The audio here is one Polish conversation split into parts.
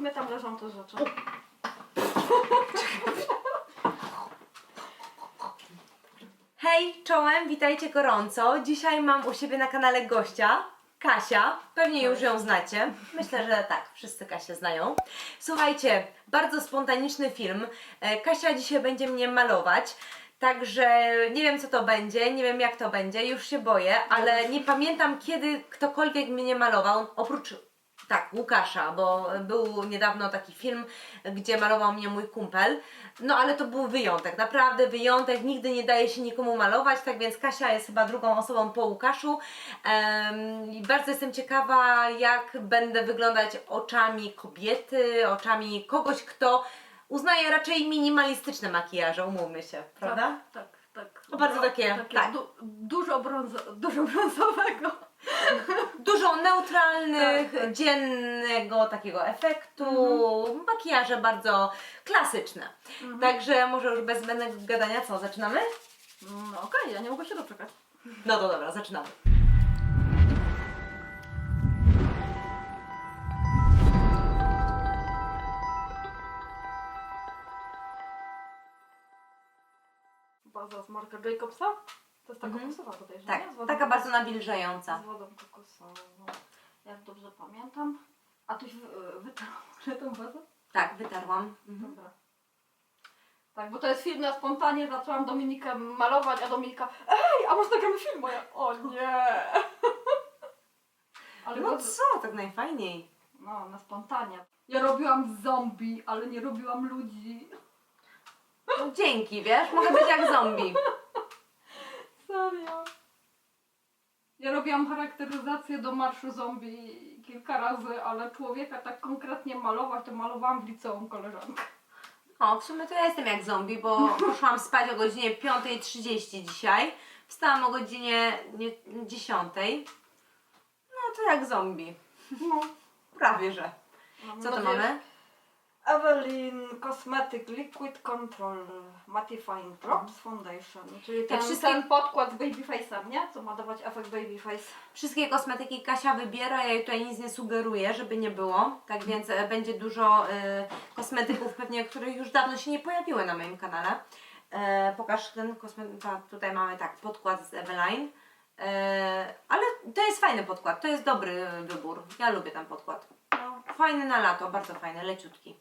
sumie tam leżą te rzeczy. Hej, czołem, witajcie gorąco. Dzisiaj mam u siebie na kanale gościa, Kasia. Pewnie już ją znacie. Myślę, że tak, wszyscy Kasię znają. Słuchajcie, bardzo spontaniczny film. E, Kasia dzisiaj będzie mnie malować. Także nie wiem co to będzie, nie wiem jak to będzie, już się boję, ale nie pamiętam kiedy ktokolwiek mnie malował, oprócz tak, Łukasza, bo był niedawno taki film, gdzie malował mnie mój kumpel. No ale to był wyjątek, naprawdę wyjątek. Nigdy nie daje się nikomu malować, tak więc Kasia jest chyba drugą osobą po Łukaszu. I bardzo jestem ciekawa, jak będę wyglądać oczami kobiety, oczami kogoś, kto uznaje raczej minimalistyczne makijaże, umówmy się, prawda? Tak, tak. tak. No bardzo takie, tak. Du, dużo, brązo, dużo brązowego. Dużo neutralnych, Tak, tak. dziennego takiego efektu, makijaże bardzo klasyczne. Mhm. Także może już bez zbędnego gadania, co, zaczynamy? No okej, ja nie mogę się doczekać. No to dobra, zaczynamy. Baza z Marka Jacobsa. To jest ta Mhm. kokosowa Tak, nie? Z wodą taka bardzo nawilżająca. Z wodą kokosową. Jak dobrze pamiętam. A tyś wy- wytarł tą bazę? Tak, wytarłam. Mhm. Dobra. Tak, bo to jest film na spontanie, zaczęłam Dominikę malować, a Dominika Ej, a może nagramy film? A ja, o nie! Ale No co, tak najfajniej. No, na spontanie. Ja robiłam zombie, ale nie robiłam ludzi. No dzięki, wiesz, mogę być jak zombie. Serio. Ja robiłam charakteryzację do marszu zombie kilka razy, ale człowieka tak konkretnie malować, to malowałam w liceum koleżankę. O, w sumie to ja jestem jak zombie, bo poszłam spać o godzinie 5.30 dzisiaj. Wstałam o godzinie nie, 10.00. No to jak zombie. No. Prawie, że. Co to nadzieję, mamy? Cosmetic Liquid Control Mattifying Drops Foundation, czyli ten, wszystkie- ten podkład z Babyface'em, nie? Co ma dawać efekt Babyface. Wszystkie kosmetyki Kasia wybiera, ja jej tutaj nic nie sugeruję, żeby nie było. Tak więc e, będzie dużo e, kosmetyków pewnie, których już dawno się nie pojawiły na moim kanale. E, pokaż ten kosmetyk, ta- tutaj mamy tak, podkład z Eveline. E, ale to jest fajny podkład, to jest dobry wybór. Ja lubię ten podkład. No. Fajny na lato, bardzo fajny, leciutki.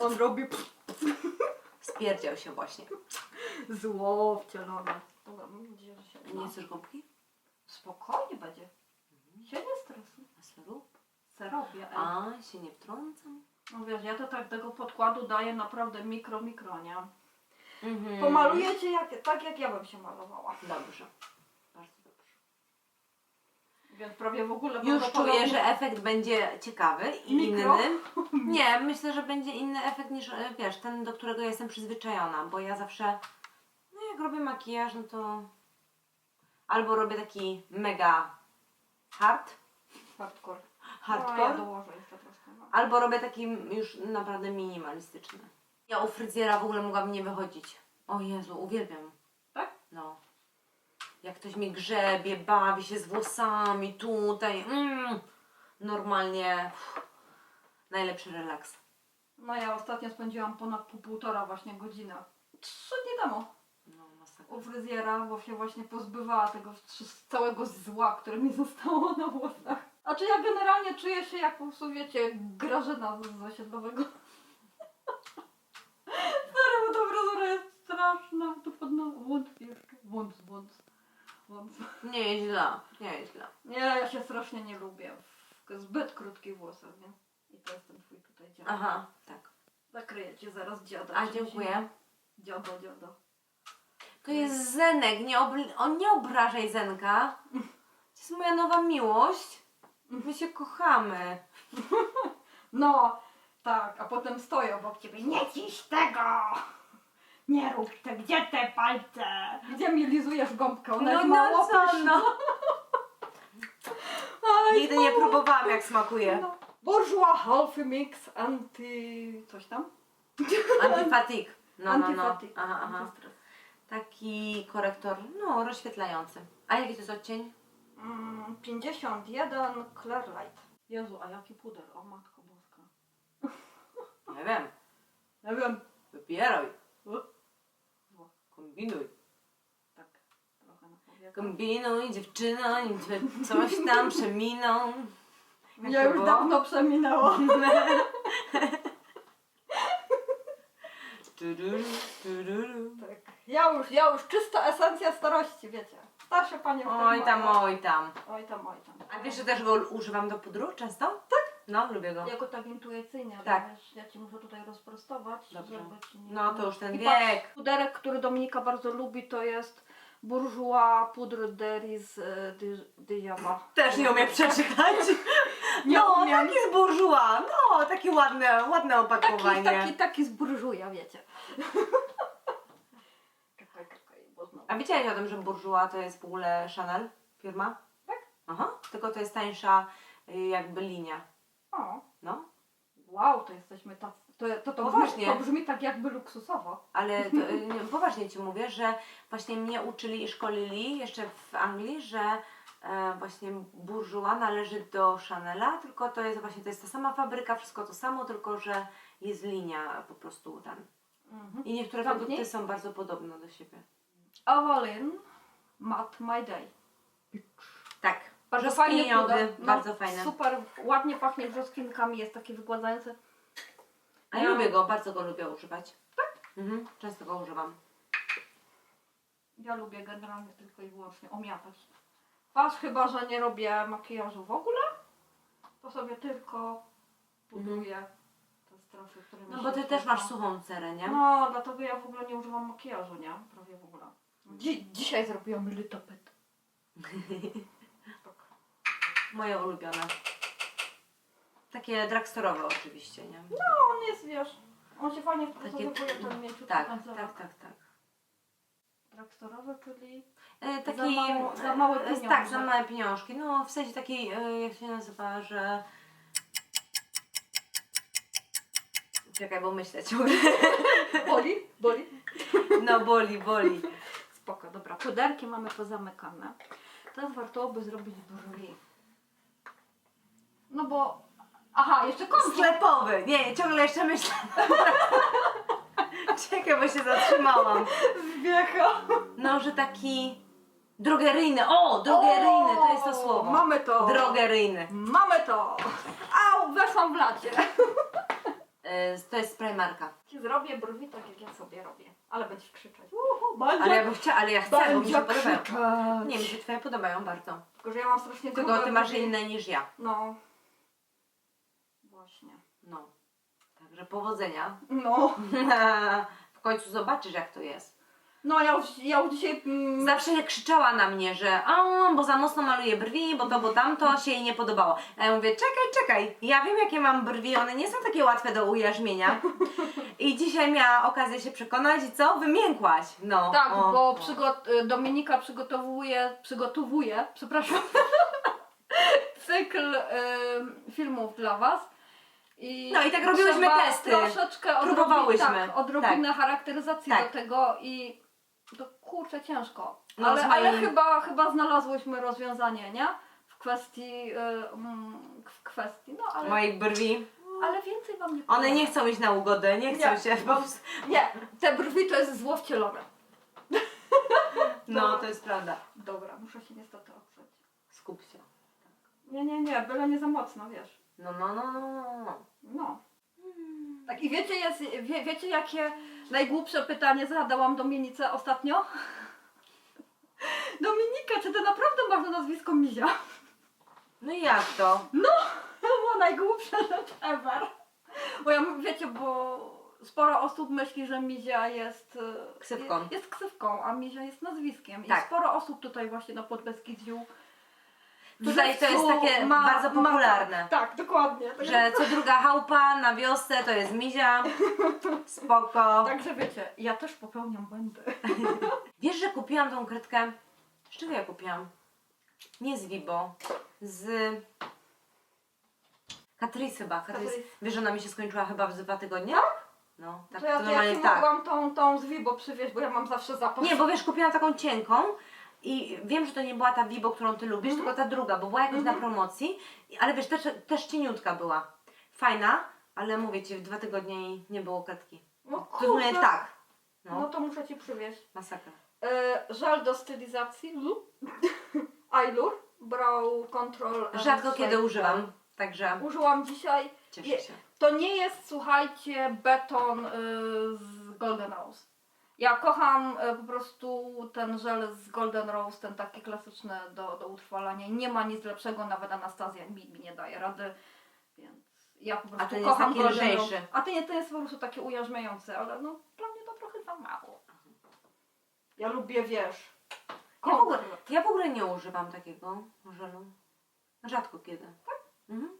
On robi Spierdział się właśnie. zło wcielone. Dobra, mam nadzieję, że się Nie chcesz gąbki? Spokojnie będzie. Się nie stresuj. A seru? Se robię. ej. A, się nie wtrącam. No wiesz, ja to tak tego podkładu daję naprawdę mikro, mikro, nie? Mhm. Pomaluję cię jak, tak, jak ja bym się malowała. Dobrze. Więc prawie w ogóle Już czuję, że efekt będzie ciekawy i Mikro? inny. Nie, myślę, że będzie inny efekt niż, e, wiesz, ten, do którego jestem przyzwyczajona, bo ja zawsze, no jak robię makijaż, no to albo robię taki mega hard, Hardcore. No, ja hardcore, dołożę jeszcze troszkę. No. albo robię taki już naprawdę minimalistyczny. Ja u fryzjera w ogóle mogłabym nie wychodzić. O Jezu, uwielbiam. Tak? No. Jak ktoś mi grzebie, bawi się z włosami, tutaj, mm, normalnie uff, najlepszy relaks. No ja ostatnio spędziłam ponad pół, półtora właśnie godziny. Trzy dni temu. No, masakra. U fryzjera, bo się właśnie pozbywała tego całego zła, które mi zostało na włosach. A czy ja generalnie czuję się jak wiecie, Grażyna z osiedlowego. Stary, bo ta fryzura jest straszna. Tu pod no... Wąt jeszcze. Wąt, wąt. Nie jest źle, nie jest źle. Nie, ja się strasznie nie lubię. W zbyt krótkich włosach, nie? I to jest ten twój tutaj dziad. Aha, tak. Zakryję cię zaraz dziada. A dziękuję. Dziado, dziado. To jest Zenek, nie, obli- o, nie obrażaj Zenka. To jest moja nowa miłość. My się kochamy. No, tak, a potem stoję obok ciebie. Nie ciś tego! Nie rób te, gdzie te palce? Gdzie mi lizujesz gąbkę? Ona No, jest no mało co, pyszna. no. Aj, Nigdy nie próbowałam jak smakuje. no. Bourgeois Healthy Mix Anti... coś tam? Antifatik. No, no, no. Antifatik. Aha, aha. Antystres. Taki korektor, no, rozświetlający. A jaki to jest odcień? Mm, 51 Clear Light. Jezu, a jaki puder? O matko boska. Nie wiem. Ja wiem. Wybieraj. Kombinuj. Tak, trochę. Kombinuj, dziewczyno, nim cię coś tam przeminą. Jak Ja to już było? dawno przeminęło. Tururu, tururu. Tak. Ja już, ja już czysta esencja starości, wiecie. Starsze panie Oj tam, mają. oj tam. Oj tam, oj tam. A wiesz, że też go używam do pudru często? No, lubię go. Ja go tak intuicyjnie, Tak. wiesz, ja ci muszę tutaj rozprostować, Dobrze. ci nie... No to już ten I wiek. Puderek, który Dominika bardzo lubi, to jest Bourjois Poudre d'Eris e, de, de Java. Też nie umiem przeczytać. Nie no, umiem. taki z burżuła. No, takie ładne, ładne Taki, opakowanie. taki, taki z burżuja, wiecie. czekaj, czekaj, bo znowu. A wiedziałeś o tym, że burżuła to jest w ogóle Chanel firma? Tak. Aha, tylko to jest tańsza y, jakby linia. O, No, wow, to jesteśmy tacy. To, to, to, Poważnie. brzmi, to brzmi tak jakby luksusowo. ale to, y, nie, poważnie Ci mówię, że właśnie mnie uczyli i szkolili jeszcze w Anglii, że e, właśnie burżuła należy do Chanela, tylko to jest właśnie to jest ta sama fabryka, wszystko to samo, tylko że jest linia po prostu tam. Mhm. I niektóre Zamknij. produkty są bardzo podobne do siebie. Avalyn Matte My Day. Tak. Bardzo fajny Brzoskwiniowy, puder. No, bardzo fajny. Super, ładnie pachnie brzoskwinkami, jest taki wygładzający. A ja No. lubię go, bardzo go lubię używać. Tak? Mhm, często go używam. Ja lubię generalnie tylko i wyłącznie omiatać. Was chyba, że nie robię makijażu w ogóle, to sobie tylko pudruję te strefy, które mi No się bo ty też masz suchą cerę, nie? No, dlatego ja w ogóle nie używam makijażu, nie? Prawie w ogóle. Dzi- dzisiaj zrobiłam litopet. Tak. Moje ulubione. Takie drugstorowe oczywiście, nie? No, on jest, wiesz, on się fajnie wpracowuje, ten mięciutki Tak, tak, tak, tak. Drugstorowy, czyli... E, taki, Za mało- za małe e, pieniądze. Tak, za małe pieniążki. No w sensie takiej, e, jak się nazywa, że... Czekaj, bo myślę ciągle. Boli? Boli? No boli, boli. Spoko, dobra. Puderki mamy pozamykane. Teraz warto by zrobić brwi. No bo... Aha, jeszcze kontur. Sklepowy. Nie, ciągle jeszcze myślę. Czekaj, bo się zatrzymałam. Wiecha. No, że taki drogeryjny. O, drogeryjny, to jest to słowo. Mamy to. Drogeryjny. Mamy to. Au, weszłam w lacie. E, To jest spray marka. Ci zrobię brwi tak jak ja sobie robię. Ale będziesz krzyczeć. Uhu, będzie, Ale ja bym chciała, ale ja chcę, bo mi się podobają. krzyczeć. Nie, mi się twoje podobają bardzo. Tylko, że ja mam strasznie Tylko grube ty masz brwi. inne niż ja. No. Właśnie. No. Także powodzenia. No. W końcu zobaczysz jak to jest. No ja już, ja już dzisiaj... Mm, Zawsze krzyczała na mnie, że a, bo za mocno maluję brwi, bo to, bo tamto się jej nie podobało. A ja mówię, czekaj, czekaj, ja wiem jakie mam brwi, one nie są takie łatwe do ujarzmienia. I dzisiaj miała okazję się przekonać i co? Wymiękłaś. No. Tak, o, bo o. przygo- y, Dominika przygotowuje, przygotowuje, przepraszam, cykl y, filmów dla Was. I No i tak robiłyśmy trzeba testy. Troszeczkę Próbowałyśmy. tak, odrobinę charakteryzacji Tak. do tego i to kurczę ciężko. No, ale, ale chyba, chyba znalazłyśmy rozwiązanie, nie? W kwestii, y, mm, w kwestii, no ale, Moich brwi. ale więcej Wam nie One powiem. nie chcą iść na ugodę, nie chcą Nie. się. Po prostu. Nie, te brwi to jest zło wcielone. No, to jest prawda. Dobra, muszę się niestety oprzeć. Skup się. Nie, nie, nie, byle nie za mocno, wiesz. No, no, no, no, no, no. No. Tak i wiecie, jest, wie, wiecie jakie najgłupsze pytanie zadałam Dominice ostatnio? Dominika, czy ty naprawdę masz na nazwisko Mizia? No i jak to? No, to była najgłupsza rzecz ever. Bo ja, wiecie, bo sporo osób myśli, że Mizia jest... e, Ksywką. Jest, jest ksywką, a Mizia jest nazwiskiem. Tak. I sporo osób tutaj właśnie na Podbeskidziu Tutaj to jest takie bardzo popularne. tak, dokładnie. Tak, Że co druga chałupa na wiosce to jest mizia. Spoko. Także wiecie, ja też popełniam błędy. Wiesz, że kupiłam tą kredkę? Z czego ja kupiłam? Nie z Vibo. Z... Catrice chyba. Catrice. Catrice. Wiesz, że ona mi się skończyła chyba w dwa tygodnie? No, tak to ja, to to ja normalnie ci tak. mogłam tą, tą z Vibo przywieźć, bo ja mam zawsze zapas. Nie, bo wiesz, kupiłam taką cienką I wiem, że to nie była ta Vibo, którą ty lubisz, tylko ta druga, bo była jakoś na promocji, I- ale wiesz, też, też cieniutka była. Fajna, ale mówię ci, w dwa tygodnie jej nie było kredki. No To mówię kurde. tak. No No, to muszę ci przywieźć. masakra. E, żal do stylizacji. Eyelure. Brow Control. and Rzadko Shape kiedy używam, także Użyłam dzisiaj. cieszę Je- się. To nie jest, słuchajcie, beton y, z Golden Rose. Ja kocham y, po prostu ten żel z Golden Rose, ten taki klasyczny do, do utrwalania. Nie ma nic lepszego, nawet Anastazja mi, mi nie daje rady, więc ja po prostu ten jest kocham taki Golden lżejszy. Rose. A ten, nie- ten jest po prostu taki ujarzmiający, ale no dla mnie to trochę za mało. Ja lubię, wiesz, Ja w, ogóle, ja w ogóle nie używam takiego żelu. Rzadko kiedy. Tak? Mhm.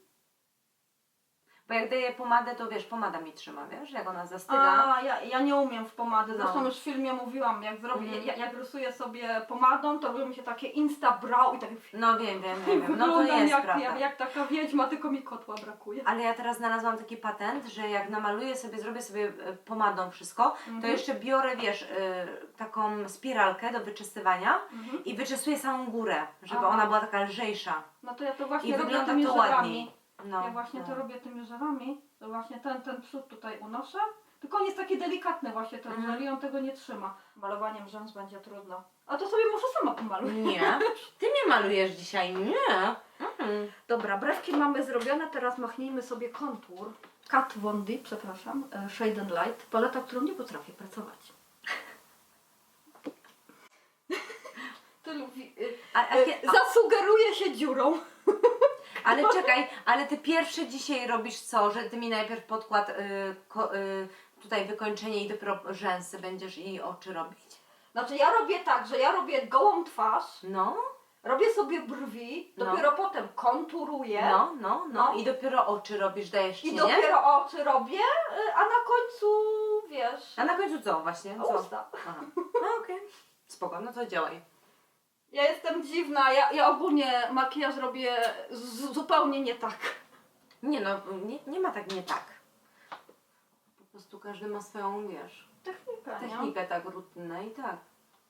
Bo jak daję pomadę, to wiesz, pomada mi trzyma, wiesz, jak ona zastyga. A, ja, ja nie umiem w pomady. Zresztą No. już w filmie mówiłam, jak zrobię, Mhm. jak, jak rysuję sobie pomadą, to robią mi się takie insta brow i tak No wiem, wiem, wiem, wiem. No to wyglądam jest jak, prawda. jak, jak taka wiedźma, tylko mi kotła brakuje. Ale ja teraz znalazłam taki patent, że jak namaluję sobie, zrobię sobie e, pomadą wszystko, to Mhm. jeszcze biorę, wiesz, e, taką spiralkę do wyczystywania Mhm. i wyczesuję samą górę, żeby Aha. ona była taka lżejsza. No to ja to I właśnie robię wygląda tymi to żelami. ładniej. No, ja właśnie no. to robię tymi żelami. To właśnie ten, ten przód tutaj unoszę. Tylko on jest taki delikatny właśnie ten Mhm. żel i on tego nie trzyma. Malowaniem rzęs będzie trudno. A to sobie może sama pomaluję. Nie, ty mnie malujesz dzisiaj, nie. Mhm. Dobra, brewki mamy zrobione, teraz machnijmy sobie kontur. Kat Von D, przepraszam, e, Shade and Light, paleta, którą nie potrafię pracować. Ty lubi, A, a, kie- a, zasugeruje się dziurą. ale czekaj, ale ty pierwszy dzisiaj robisz co, że ty mi najpierw podkład, y, ko, y, tutaj wykończenie i dopiero rzęsy będziesz i oczy robić. Znaczy ja robię tak, że ja robię gołą twarz, No, robię sobie brwi, No. dopiero potem konturuję no, no, no No. i dopiero oczy robisz, dajesz i cienie. dopiero oczy robię, y, a na końcu, wiesz, A na końcu co właśnie? Co? usta. Aha. No okej. Spoko, no to działaj. Ja jestem dziwna, ja, ja ogólnie makijaż robię z, zupełnie nie tak. Nie no, nie, nie ma tak nie tak. Po prostu każdy ma swoją, wiesz, Technika, nie? technikę tak rutynę i tak.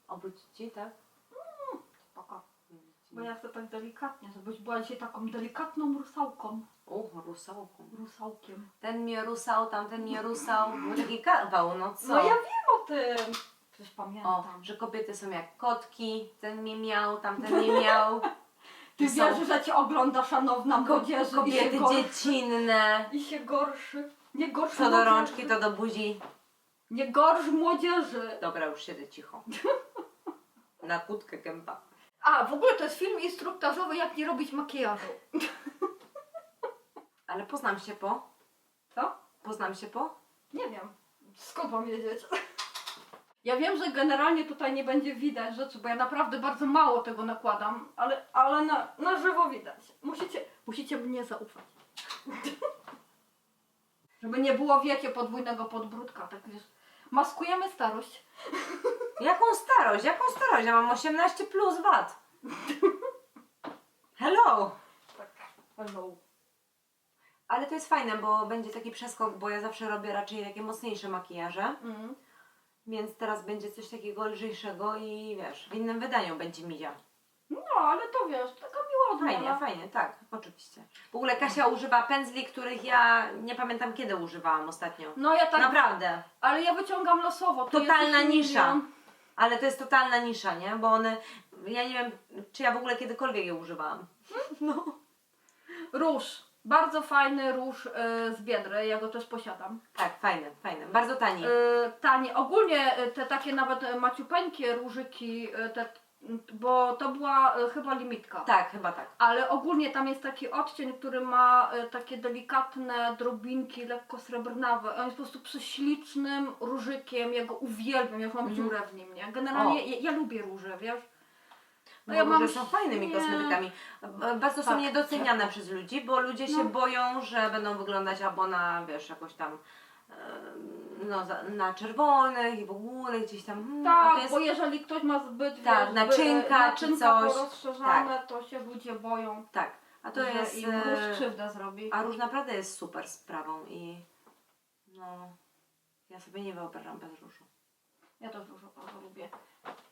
Obrócić ci, tak? Spoko. Bo ja chcę tak delikatnie, żebyś była dzisiaj taką delikatną rusałką. O, rusałką. Rusałkiem. Ten mnie rusał, tamten mnie rusał. Był taki kawał, no co? No ja wiem o tym. Przecież O, pamiętam. że kobiety są jak kotki, ten mnie miał, tamten mnie miał. Ty są wiesz, że cię ogląda szanowna młodzieży Kobiety i się gorszy. dziecinne. I się gorszy. Nie gorszy Co do młodzieży. rączki, to do buzi. Nie gorsz młodzieży. Dobra, już siedzę cicho. Na kutkę kępa. A, w ogóle to jest film instruktażowy, jak nie robić makijażu. Ale poznam się po. Co? Poznam się po. Nie wiem. Skąd mam wiedzieć? Ja wiem, że generalnie tutaj nie będzie widać rzeczy, bo ja naprawdę bardzo mało tego nakładam, ale, ale na, na żywo widać. Musicie, musicie mnie zaufać. Żeby nie było, wiecie, podwójnego podbródka, tak wiesz. Maskujemy starość. Jaką starość? Jaką starość? Ja mam 18 plus wat. Hello! Tak. Hello. Ale to jest fajne, bo będzie taki przeskok, bo ja zawsze robię raczej takie mocniejsze makijaże. Mm. Więc teraz będzie coś takiego lżejszego i wiesz, w innym wydaniu będzie mizia. No, ale to wiesz, taka miła Fajnie, odmiana. fajnie, tak, oczywiście. W ogóle Kasia używa pędzli, których ja nie pamiętam kiedy używałam ostatnio. No ja tak, Naprawdę. ale ja wyciągam losowo. Tu Totalna nisza. Ale to jest totalna nisza, nie? Bo one, ja nie wiem, czy ja w ogóle kiedykolwiek je używałam. No. Róż. Bardzo fajny róż y, z Biedry, ja go też posiadam. Tak, fajne, fajne. Bardzo tani. Y, tanie. Ogólnie y, te takie nawet maciupeńkie różyki, y, te, bo to była y, chyba limitka. Tak, chyba tak. Ale ogólnie tam jest taki odcień, który ma y, takie delikatne drobinki, lekko srebrnawe. On jest po prostu prześlicznym różykiem, ja go uwielbiam, ja już mam Mhm. dziurę w nim, nie? Generalnie ja, ja lubię róże, wiesz? No, No ja mam- są fajnymi nie. kosmetykami. B- Bardzo są Tak, niedoceniane przez ludzi, bo ludzie się No. boją, że będą wyglądać albo na, wiesz, jakoś tam em, no, na czerwonych i w ogóle gdzieś tam. hmm, Tak, jest, bo jeżeli ktoś ma zbyt Tak, wiesz, naczynka by- czy naczynka coś. porozszerzane, to się ludzie boją, tak, a to jest. e, róż krzywdę zrobi. A róż naprawdę jest super sprawą i no ja sobie nie wyobrażam bez różu. Ja też dużo bardzo lubię.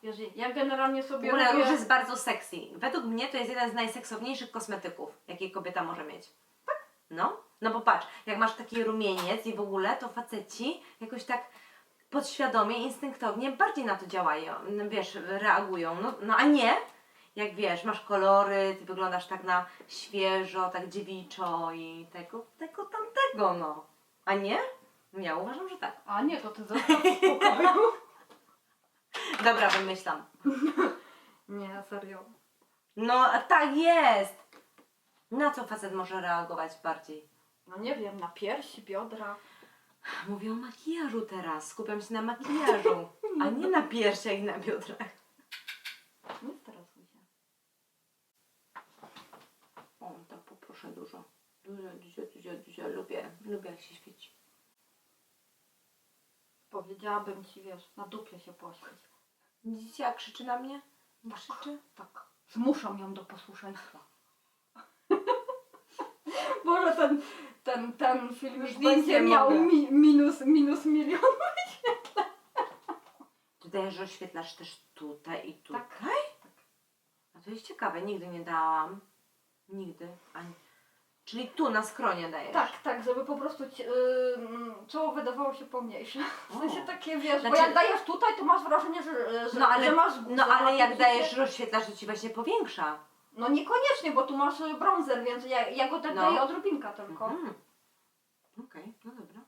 Wiesz, ja generalnie W sobie ogóle robię... róż jest bardzo sexy. Według mnie to jest jeden z najseksowniejszych kosmetyków, jakie kobieta może mieć. Tak? No. No bo patrz, jak masz taki rumieniec i w ogóle, to faceci jakoś tak podświadomie, instynktownie bardziej na to działają, no wiesz, reagują. No, no a nie, jak wiesz, masz kolory, ty wyglądasz tak na świeżo, tak dziewiczo i tego, tego, tamtego, no. A nie? Ja uważam, że tak. A nie, to ty zostaw w spokoju. Dobra, wymyślam. nie, serio. No, a tak jest! Na co facet może reagować bardziej? No nie wiem, na piersi, biodra. Mówię o makijażu teraz. Skupiam się na makijażu, a nie na piersiach i na biodrach. Nie stresuj się. O, tak poproszę dużo. Dużo, dużo, dużo, dużo. Lubię, lubię jak się świeci. Powiedziałabym ci, wiesz, na dupie się poświeć. Widzicie jak krzyczy na mnie? Krzyczy? Tak. Zmuszam ją do posłuszeństwa. Może ten, ten, ten film już nic będzie nie miał mogę. mi, minus, minus milion. Ty dajesz rozświetlacz też tutaj i tutaj? Tak. A to jest ciekawe, nigdy nie dałam. Nigdy. Ani... Czyli tu na skronie dajesz? Tak, tak, żeby po prostu ci, yy, czoło wydawało się pomniejsze. W sensie takie, wiesz, bo Znaczy- jak dajesz tutaj, to masz wrażenie, że, że, No ale, że masz... no że ale masz jak dajesz rozświetlacz, to ci właśnie powiększa. No niekoniecznie, bo tu masz y, bronzer, więc ja, ja go tak No. daję odrobinka tylko. Mhm. Okej, no dobra.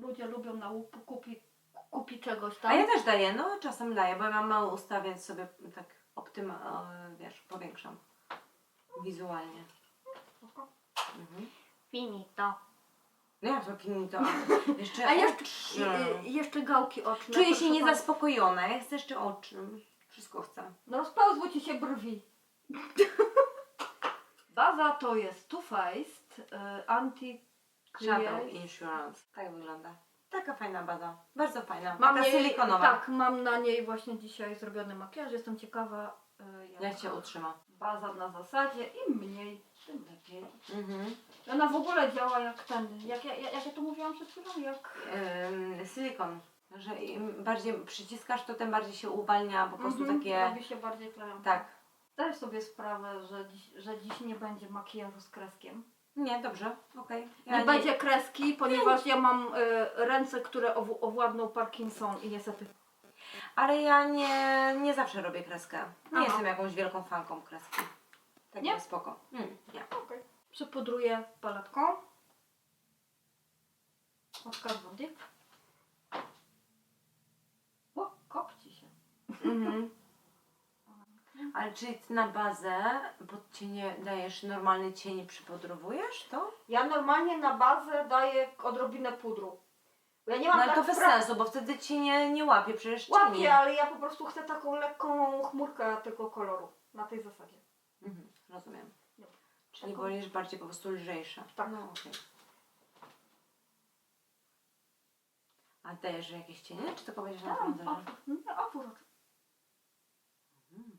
Ludzie lubią na łup kupi, kupi czegoś A tam. ja też daję, no czasem daję, bo ja mam mało usta, więc sobie tak optyma, e, wiesz, powiększam wizualnie. Mhm. Finito. No jak to finito? Jeszcze A jeszcze, oczy. i- i- jeszcze gałki oczne. Czuję proszę się pana. niezaspokojona, ja chcę jeszcze oczy. Wszystko chcę. No rozpełzły ci się brwi. Baza to jest Too Faced y, Anti Shadow. Insurance. Tak wygląda. Taka fajna baza. Bardzo fajna. Mam Taka silikonowa. Tak, mam na niej właśnie dzisiaj zrobiony makijaż. Jestem ciekawa y, jak Jak się utrzyma. baza na zasadzie im mniej, tym lepiej. Mhm. I Ona w ogóle działa jak ten, jak ja, jak ja to mówiłam przed chwilą, jak... Ym, silikon. Że im bardziej przyciskasz, to tym bardziej się uwalnia po prostu Mhm, takie... Robi się bardziej klejące. Tak. Zdaj sobie sprawę, że dziś, że dziś nie będzie makijażu z kreskiem. Nie, dobrze, okej. nie, będzie kreski, ponieważ ja mam y, ręce, które ow- owładną Parkinson i niestety. Ale ja nie, nie zawsze robię kreskę. Nie Aha. jestem jakąś wielką fanką kreski. Tak Nie? spoko. Mm, nie. Okay. Przypudruję paletką. Von Dijk. O, kopci się. Mhm. Ale czy na bazę pod cienie dajesz normalny cień i przypudrowujesz to? Ja normalnie na bazę daję odrobinę pudru. Bo ja nie mam No ale tak to bez pra- sensu, bo wtedy cię nie, nie łapie przecież cieni. Łapię, ale ja po prostu chcę taką lekką chmurkę tego koloru. Na tej zasadzie. Mhm, rozumiem. No. Czyli Taką- wolisz bardziej po prostu lżejsze. Tak. No okej. A dajesz jakieś cienie, czy tylko będziesz na Tam, bronzerze? opór. Nie, opór. Mhm.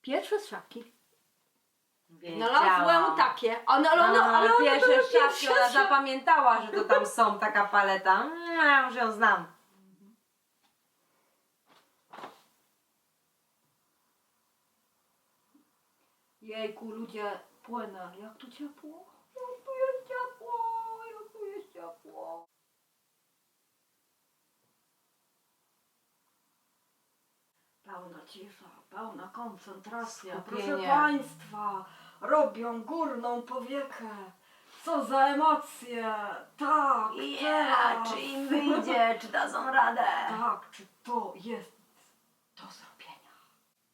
Pierwsze szafki. Znalazłem takie. One, ale one, ale one pierwsze były szafki, pierwsze ona zapamiętała, że to tam są, taka paleta. Mm, Ja już ją znam. Jejku, ludzie, płynę. Jak tu ciepło? Jak tu jest ciepło? Jak tu jest ciepło? Pełna cisza, pełna koncentracja. Skupienie. Proszę Państwa, robią górną powiekę. Co za emocje! Tak, teraz. czy im wyjdzie, czy dadzą radę? Tak, czy to jest do zrobienia?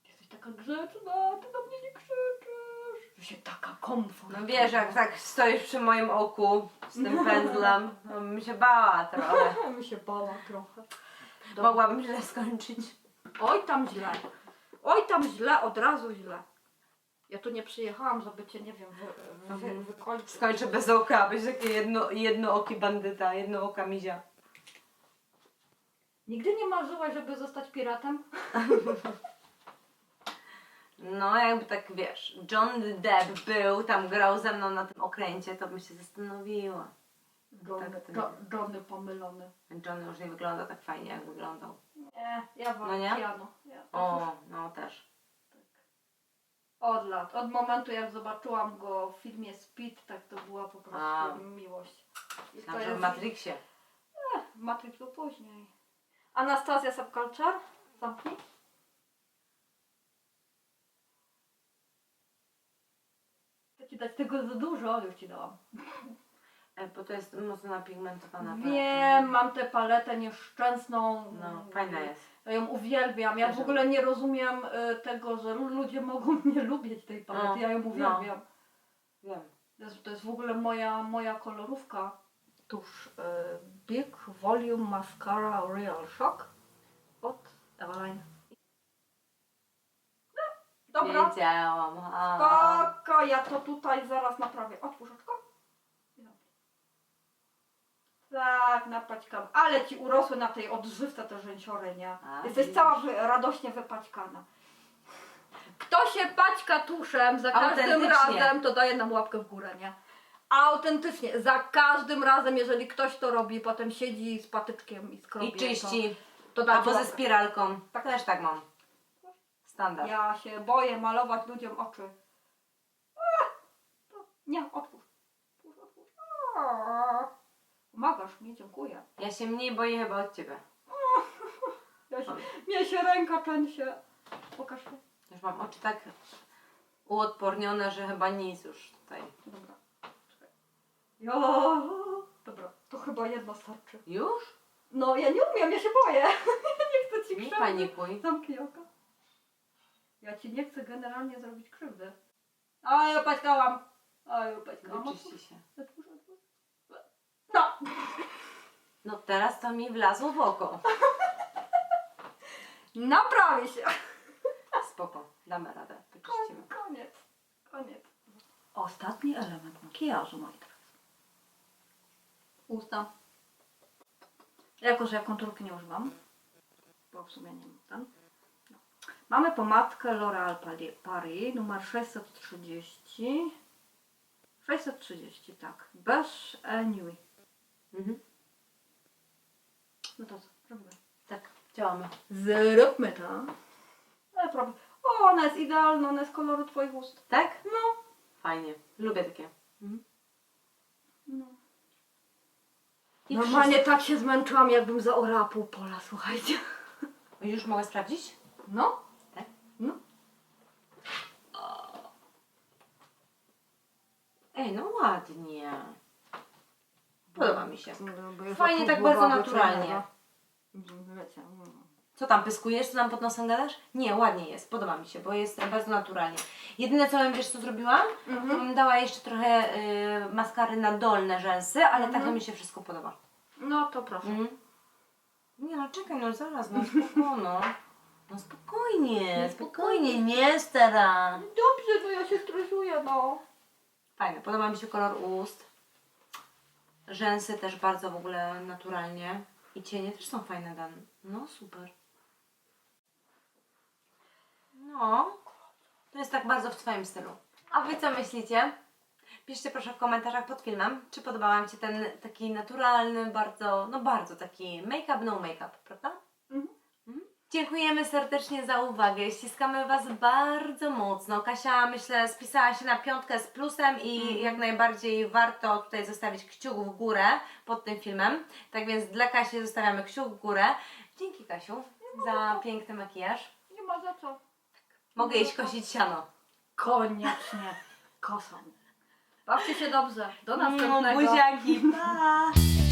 Jesteś taka grzeczna, ty do mnie nie krzyczysz. Że się taka komfort. No wiesz, jak tak stoisz przy moim oku z tym pędzlem, no bym się bała trochę. mi się bała trochę. Mogłabym źle skończyć. Oj tam źle. Oj tam źle, od razu źle. Ja tu nie przyjechałam, żeby cię, nie wiem, wy, wy, Mhm. wykończyć. Skończę bez oka, być takie jedno, jednooki bandyta, jednooka mizia. Nigdy nie marzyłaś, żeby zostać piratem? No jakby tak wiesz, John Depp był, tam grał ze mną na tym okręcie, to bym się zastanowiła. Johnny, Tak, to Jo- Johnny pomylony. Johnny już nie wygląda tak fajnie, jak wyglądał. Nie, ja wam No nie? piano. Ja, O, no też. Od lat. Od momentu jak zobaczyłam go w filmie Speed, tak to była po prostu A. miłość. I to że w jest Matrixie. Matrix był później. Anastazja Subculture? Zamknij. Chcę ci dać tego za dużo, ale już ci dałam. E, Bo to jest mocno napigmentowana Wiem, mam tę paletę nieszczęsną. No, fajna jest. Ja ją uwielbiam. Ja w Też ogóle nie rozumiem y, tego, że ludzie mogą nie lubić tej palety. No, Ja ją no. uwielbiam. Wiem. To jest, to jest w ogóle moja, moja kolorówka. Tuż y, Big Volume Mascara Real Shock od Eveline. No, dobra. Wiedziałam. A. Ja to tutaj zaraz naprawię. Otwórz oczko. I zamknij. Tak, napaćkam. Ale ci urosły na tej odżywce te rzęsiory, nie? A, Jesteś widzisz. cała wy, radośnie wypaćkana. Kto się paćka tuszem za każdym Autentycznie. razem, to daje nam łapkę w górę, nie? Autentycznie, za każdym razem, jeżeli ktoś to robi, potem siedzi z patyczkiem i skrobie. I czyści. To, to Albo ze łapkę. spiralką. Tak. Też tak mam. Standard. Ja się boję malować ludziom oczy. To nie, otwórz. Otwórz, otwórz. A, Pomagasz mi, dziękuję. Ja się mniej boję chyba od ciebie. Ja się, mnie się ręka trzęsie. Pokaż to. Już mam oczy tak uodpornione, że chyba nic już tutaj. Dobra. Czekaj. Dobra, to chyba jedno starczy. Już? No, ja nie umiem, ja się boję. nie chcę ci Nie krzywdy. panikuj. Zamknij oko. Ja ci nie chcę generalnie zrobić krzywdy. A, ja paćkałam. A, ja paćkałam. Wyczyści się. No. No teraz to mi wlazło w oko. Naprawię się. Spoko. Damy radę. Wyczyścimy. Koniec. Koniec. Ostatni element makijażu, moi drodzy. Usta. Jako, że ja konturki nie używam, bo w sumie nie mam ten. No. Mamy pomadkę L'Oreal Pali- Paris numer 630. 630, tak. Beige et Nuit. Mhm. No to co? Robimy. Tak, działamy. Zróbmy to. Ale problem. O, ona jest idealna, ona jest koloru twoich ust. Tak? No. Fajnie. Lubię takie. Mhm. no. I Normalnie tak się zmęczyłam, jakbym zaorała pół pola, słuchajcie. Już mogę sprawdzić? No? Tak? No. Ej, no ładnie. Podoba mi się. Fajnie Fajnie tak bardzo naturalnie. Mm. Co tam, pyskujesz? Co tam pod nosem gadasz? Nie, ładnie jest. Podoba mi się, bo jest bardzo naturalnie. Jedyne co wiesz co zrobiła? To Mhm. bym dała jeszcze trochę y, maskary na dolne rzęsy, ale tak to Mhm. mi się wszystko podoba. No to proszę. Mhm. Nie no, czekaj, no zaraz, no spokojnie. No, no spokojnie, spokojnie, nie stara. Dobrze, to ja się stresuję, no. Fajne, podoba mi się kolor ust. Rzęsy też bardzo w ogóle naturalnie. I cienie też są fajne dane. No super. No, to jest tak bardzo w Twoim stylu. A Wy co myślicie? Piszcie proszę w komentarzach pod filmem, czy podobał Wam się ten taki naturalny, bardzo, no bardzo taki make-up, no make-up, prawda? Dziękujemy serdecznie za uwagę. Ściskamy Was bardzo mocno. Kasia, myślę, spisała się na piątkę z plusem i Mhm. jak najbardziej warto tutaj zostawić kciuk w górę pod tym filmem. Tak więc dla Kasi zostawiamy kciuk w górę. Dzięki Kasiu za piękny makijaż. Nie ma za co. Mogę iść kosić siano. Koniecznie. Kosą. Bawcie się dobrze. Do No, następnego. buziaki. Pa!